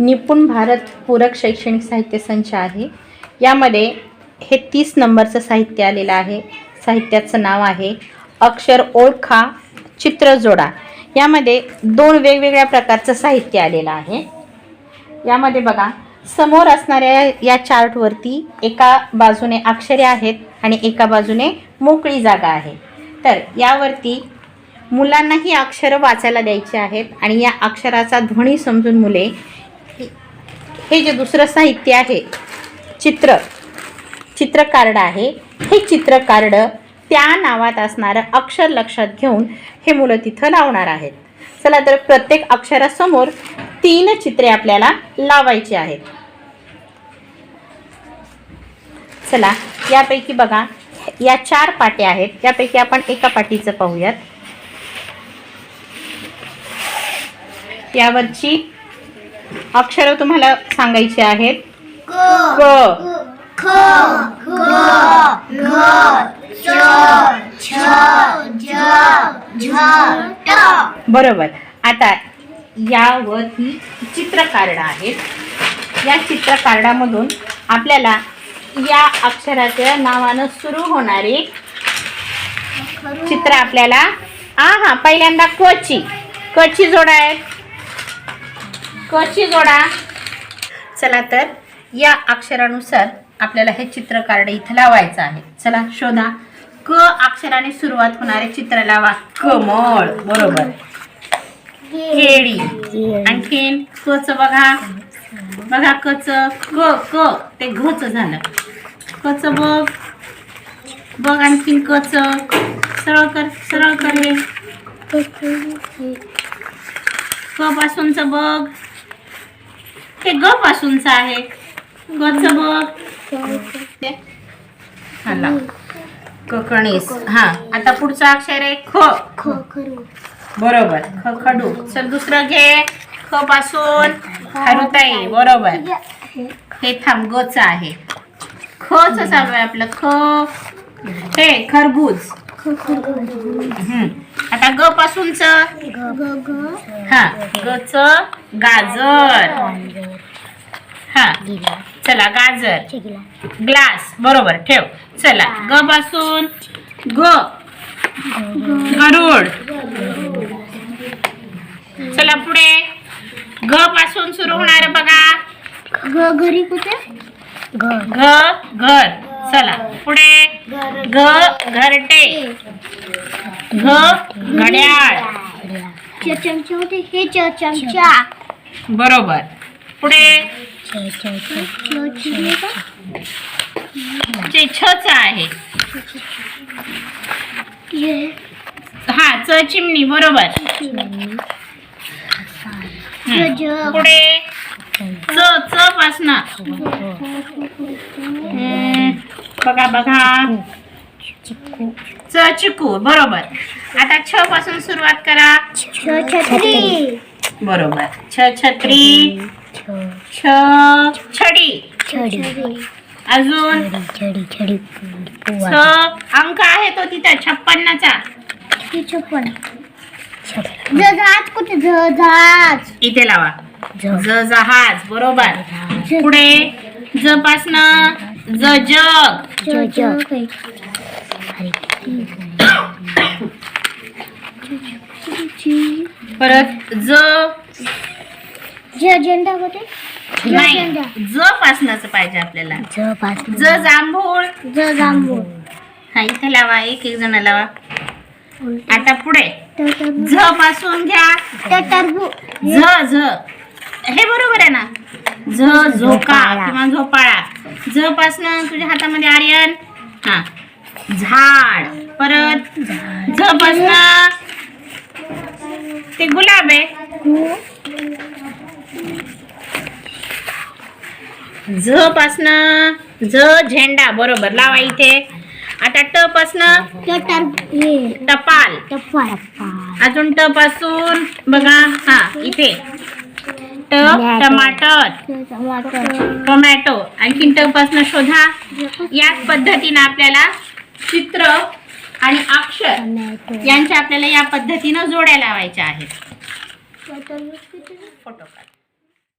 निपुण भारत पूरक शैक्षणिक साहित्य संच आहे. यामध्ये हे तीस नंबरचं साहित्य आलेलं आहे. साहित्याचं नाव आहे अक्षर ओळखा चित्र जोडा यामध्ये दोन वेगवेगळ्या प्रकारचं साहित्य आलेलं आहे. यामध्ये बघा समोर असणाऱ्या या चार्टवरती एका बाजूने अक्षरे आहेत आणि एका बाजूने मोकळी जागा आहे. तर यावरती मुलांना ही अक्षरं वाचायला द्यायची आहेत आणि या अक्षराचा ध्वनी समजून मुले हे जे दुसरं साहित्य आहे चित्र. चित्र कार्ड आहे. हे चित्र कार्ड त्या नावात असणारं अक्षर लक्षात घेऊन हे मुलं तिथं लावणार आहेत. चला तर प्रत्येक अक्षरासमोर तीन चित्रे आपल्याला लावायची आहेत. चला यापैकी बघा या चार पाट्या आहेत. यापैकी आपण एका पाटीचं पाहूयात. यावरची अक्षरं तुम्हाला सांगायची आहेत. क बरोबर. आता यावर ही चित्र कार्ड आहेत. या चित्र कार्डामधून आपल्याला या अक्षराच्या नावानं सुरू होणारे चित्र आपल्याला हा हा पहिल्यांदा कची कची जोडा आहेत. कशी जोडा. चला तर या अक्षरानुसार आपल्याला हे चित्र कार्ड इथं लावायचं आहे. चला शोधा. क अक्षराने सुरुवात होणारे चित्र लावा. कमळ बरोबर. केळी. आणखीन कच बघा. बघा कच क क. ते घच झालं. कच बघ. बघ आणखीन कच. सरळ कर सरळ कर हे. क पासूनच बघ. ते ग पासूनच आहे. गच बघ. हाला कणीस हा आता पुढचं अक्षर आहे ख. बरोबर. ख खडू. चल दुसरं घे. ख पासून. हरुताई बरोबर. हे थांब गच आहे. खच चालू आहे आपलं ख. हे खरबूज. आता ग पासूनच. हा गच गाजर. हा. चला गाजर. ग्लास. बरोबर ठेव. चला ग पासून. ग. गरुड. चला पुढे. ग पासून सुरू होणार बघा. घरी कुठे? घ घर. चला पुढे. घ घरटे. घ घड्याळ. चमचा होते हे च- चमचा बरोबर. पुढे. जे छच आहे. हे च चिमणी बरोबर. पुढे. च च पासन. बघा बघा. च चिकू बरोबर. आता छ पासून सुरुवात करा. छ- छत्री. बरोबर. छ छत्री. छ छडी. छडी. अजून? छडी छडी छ अंक आहे तो तिथे छप्पन्नचा. छप्पन जहाज कुठे? जहाज इथे लावा. ज. जहाज बरोबर. पुढे ज पासन ज जग जग परत ज. झेंडा होते नाही. ज पासनाच पाहिजे आपल्याला. ज जांभूळ. ज जांभूळ. हा इथे लावा एक एक जण लावा. आता पुढे. झ पासून घ्या. झ झ हे बरोबर आहे ना? झ झोका किंवा झोपाळा. झ पासन तुझ्या हातामध्ये आर्यन. हा. झाड. परत झ पासन ते गुलाब आहे. झ पासन झ झेंडा बरोबर लावा इथे. आता ट पासन टपाल. अजून ट पासून बघा हा इथे. ट टमाटर. टमाटर. टोमॅटो. आणखीन ट पासून शोधा. याच पद्धतीने आपल्याला चित्र आणि अक्षर यांच्या आपल्याला या पद्धतीनं जोड्या लावायच्या आहेत. फोटो काढ.